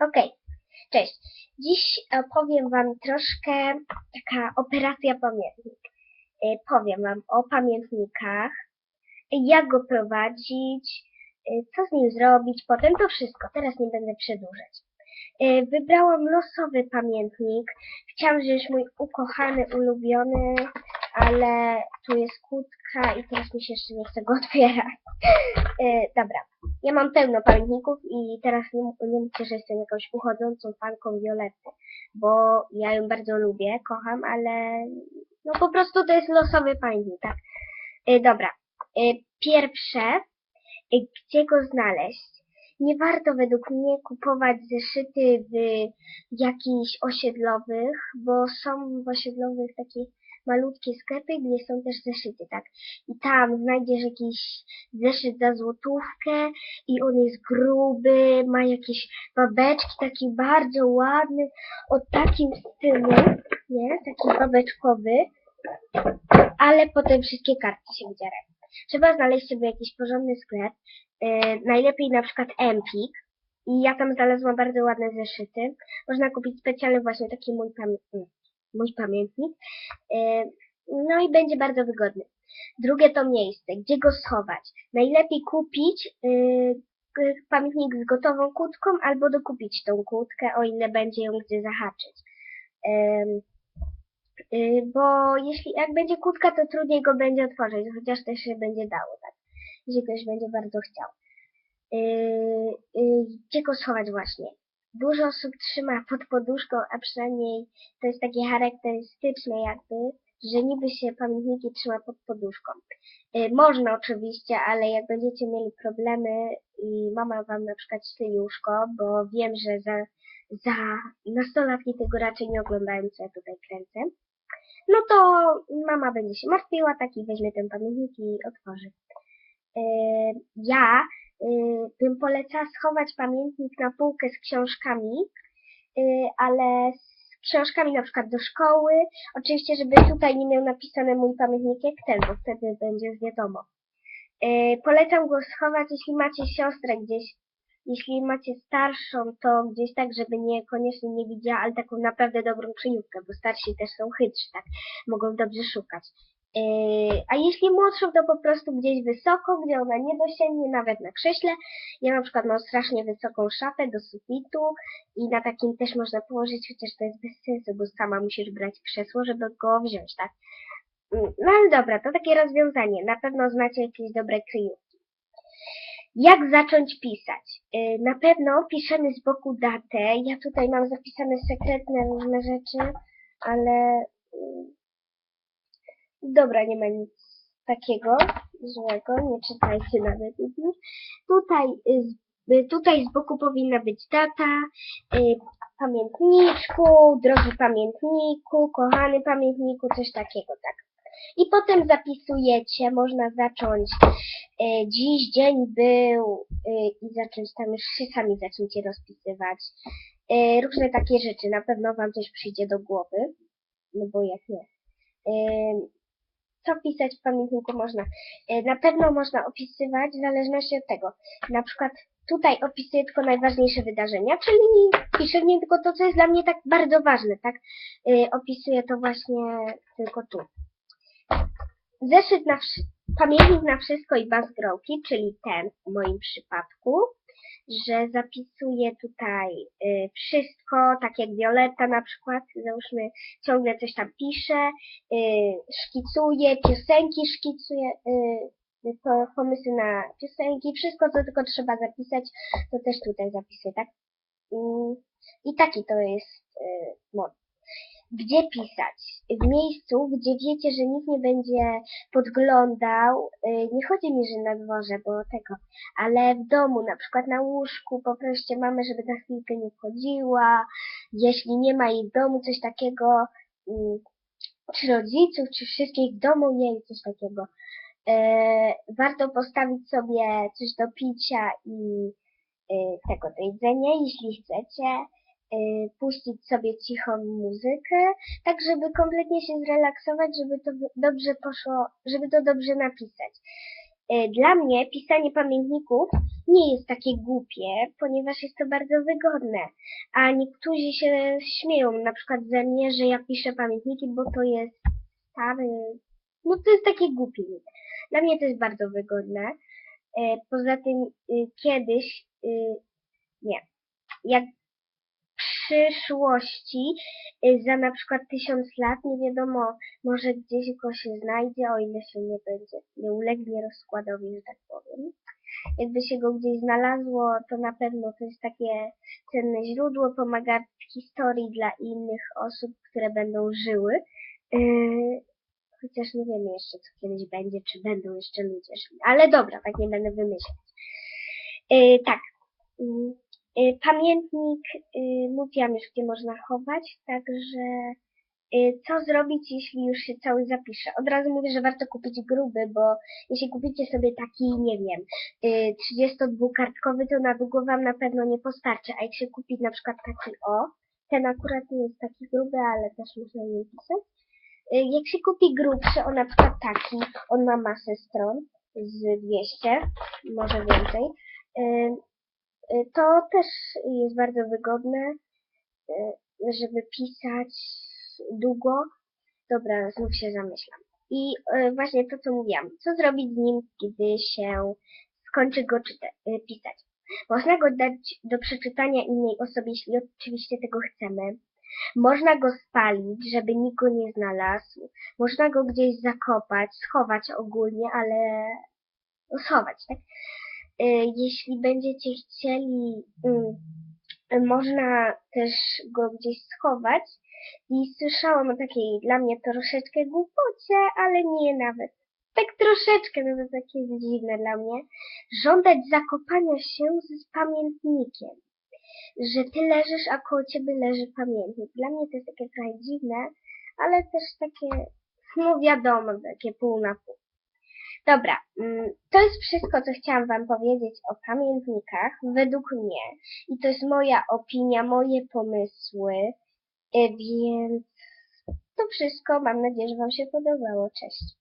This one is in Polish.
Okej, cześć. Dziś opowiem Wam troszkę taka operacja pamiętnik. E, Powiem Wam o pamiętnikach, jak go prowadzić, e, co z nim zrobić, potem to wszystko. Teraz nie będę przedłużać. E, Wybrałam losowy pamiętnik. Chciałam wziąć mój ukochany, ulubiony, ale tu jest kłódka i teraz mi się jeszcze nie chce go otwierać. Dobra. Ja mam pełno pamiętników i teraz nie, nie mówcie, że jestem jakąś uchodzącą fanką Violetty, bo ja ją bardzo lubię, kocham, ale no po prostu to jest losowy pamiętnik, tak? E, dobra. E, pierwsze, e, gdzie go znaleźć? Nie warto według mnie kupować zeszyty w jakichś osiedlowych, bo są w osiedlowych takie malutkie sklepy, gdzie są też zeszyty, tak? I tam znajdziesz jakiś zeszyt za złotówkę i on jest gruby, ma jakieś babeczki, taki bardzo ładny, o takim stylu, nie? Taki babeczkowy, ale potem wszystkie kartki się wydzierają. Trzeba znaleźć sobie jakiś porządny sklep, e, najlepiej na przykład Empik, i ja tam znalazłam bardzo ładne zeszyty. Można kupić specjalny właśnie taki mój, pamię- mój pamiętnik. E, no i będzie bardzo wygodny. Drugie to miejsce, gdzie go schować. Najlepiej kupić y, pamiętnik z gotową kłódką albo dokupić tą kłódkę, o ile będzie ją gdzie zahaczyć. Y, bo jeśli jak będzie kłódka, to trudniej go będzie otworzyć, chociaż też się będzie dało, tak? Jeśli ktoś będzie bardzo chciał. Gdzie go schować właśnie? Dużo osób trzyma pod poduszką, a przynajmniej to jest takie charakterystyczne jakby, że niby się pamiętniki trzyma pod poduszką. Y, Można oczywiście, ale jak będziecie mieli problemy i mama wam na przykład śpi łóżko, bo wiem, że za, za nastolatki tego raczej nie oglądają, co ja tutaj kręcę, no to mama będzie się martwiła, taki weźmie ten pamiętnik i otworzy. Y, Ja bym polecała schować pamiętnik na półkę z książkami, y, ale z książkami na przykład do szkoły, Oczywiście, żeby tutaj nie miał napisane mój pamiętnik jak ten, bo wtedy będzie wiadomo. Yy, polecam go schować, jeśli macie siostrę gdzieś, jeśli macie starszą, to gdzieś tak, żeby nie koniecznie nie widziała, ale taką naprawdę dobrą kryjówkę, bo starsi też są chytrzy, tak, mogą dobrze szukać. Yy, a jeśli młodszą, to po prostu gdzieś wysoko, gdzie ona nie dosięgnie, nawet na krześle. Ja na przykład mam strasznie wysoką szafę do sufitu i na takim też można położyć, chociaż to jest bez sensu, bo sama musisz brać krzesło, żeby go wziąć, tak? Mm, No ale dobra, to takie rozwiązanie. Na pewno znacie jakieś dobre kryjówki. Jak zacząć pisać? Yy, Na pewno piszemy z boku datę. Ja tutaj mam zapisane sekretne różne rzeczy, ale dobra, nie ma nic takiego złego, nie czytajcie nawet. Tutaj, tutaj z boku powinna być data, y, pamiętniczku, drogi pamiętniku, kochany pamiętniku, coś takiego, tak. I potem zapisujecie, można zacząć y, dziś dzień był y, i zacząć tam już się sami zaczniecie rozpisywać. Różne takie rzeczy, na pewno wam coś przyjdzie do głowy, no bo jak nie. Co pisać w pamiętniku można? Y, Na pewno można opisywać w zależności od tego. Na przykład tutaj opisuję tylko najważniejsze wydarzenia, czyli piszę nie tylko to, co jest dla mnie tak bardzo ważne, tak? Y, Opisuję to właśnie tylko tu. Zeszyt na pamiętnik na wszystko i bazgrołki, czyli ten w moim przypadku, że zapisuję tutaj y, wszystko, tak jak Violetta na przykład, załóżmy ciągle coś tam pisze, y, szkicuję, piosenki szkicuję, y, po- pomysły na piosenki, wszystko co tylko trzeba zapisać, to też tutaj zapisuję, tak? Mm, I taki to jest y, mod. Gdzie pisać? W miejscu, gdzie wiecie, że nikt nie będzie podglądał. y, Nie chodzi mi, że na dworze, bo tego, ale w domu, na przykład na łóżku, poproście mamę, żeby na chwilkę nie wchodziła. Jeśli nie ma jej w domu, coś takiego, mm, czy rodziców, czy wszystkich w domu jej, coś takiego. E, warto postawić sobie coś do picia i tego do jedzenia, jeśli chcecie. E, puścić sobie cichą muzykę, tak żeby kompletnie się zrelaksować, żeby to dobrze poszło, żeby to dobrze napisać. E, Dla mnie pisanie pamiętników nie jest takie głupie, ponieważ jest to bardzo wygodne. A niektórzy się śmieją na przykład ze mnie, że ja piszę pamiętniki, bo to jest stary. No to jest takie głupie. Dla mnie to jest bardzo wygodne. E, Poza tym y, kiedyś, y, nie, jak przyszłości y, za na przykład tysiąc lat, nie wiadomo, może gdzieś go się znajdzie, o ile się nie będzie, nie ulegnie rozkładowi, że tak powiem. Jakby się go gdzieś znalazło, to na pewno to jest takie cenne źródło, pomaga w historii dla innych osób, które będą żyły. Yy, chociaż nie wiemy jeszcze, co kiedyś będzie, czy będą jeszcze ludzie żyli. Ale dobra, tak nie będę wymyślać. Yy, tak. Yy, pamiętnik yy, mówiłam już, gdzie można chować, także yy, co zrobić, jeśli już się cały zapisze? Od razu mówię, że warto kupić gruby, bo jeśli kupicie sobie taki, nie wiem, yy, 32-kartkowy, to na długo Wam na pewno nie postarczy, a jak się kupi na przykład taki o, ten akurat nie jest taki gruby, ale też można nim pisać. Jak się kupi grubszy, o na przykład taki, on ma masę stron, z 200, może więcej, to też jest bardzo wygodne, yy, żeby pisać długo. Dobra, znów się zamyślam. I yy, właśnie to, co mówiłam. Co zrobić z nim, gdy się skończy go pisać? Można go dać do przeczytania innej osobie, jeśli oczywiście tego chcemy. Można go spalić, żeby nikt go nie znalazł. Można go gdzieś zakopać, schować ogólnie, ale no, schować, tak? Y, Jeśli będziecie chcieli, y, można też go gdzieś schować. I słyszałam o takiej dla mnie troszeczkę głupocie, ale nie nawet. Tak troszeczkę, no to takie dziwne dla mnie. Żądać zakopania się z pamiętnikiem. Że ty leżysz, a koło ciebie leży pamiętnik. Dla mnie to jest takie trochę dziwne, ale też takie, no wiadomo, takie pół na pół. Dobra, mm, to jest wszystko, co chciałam Wam powiedzieć o pamiętnikach, według mnie. I to jest moja opinia, moje pomysły, y, więc to wszystko. Mam nadzieję, że Wam się podobało. Cześć.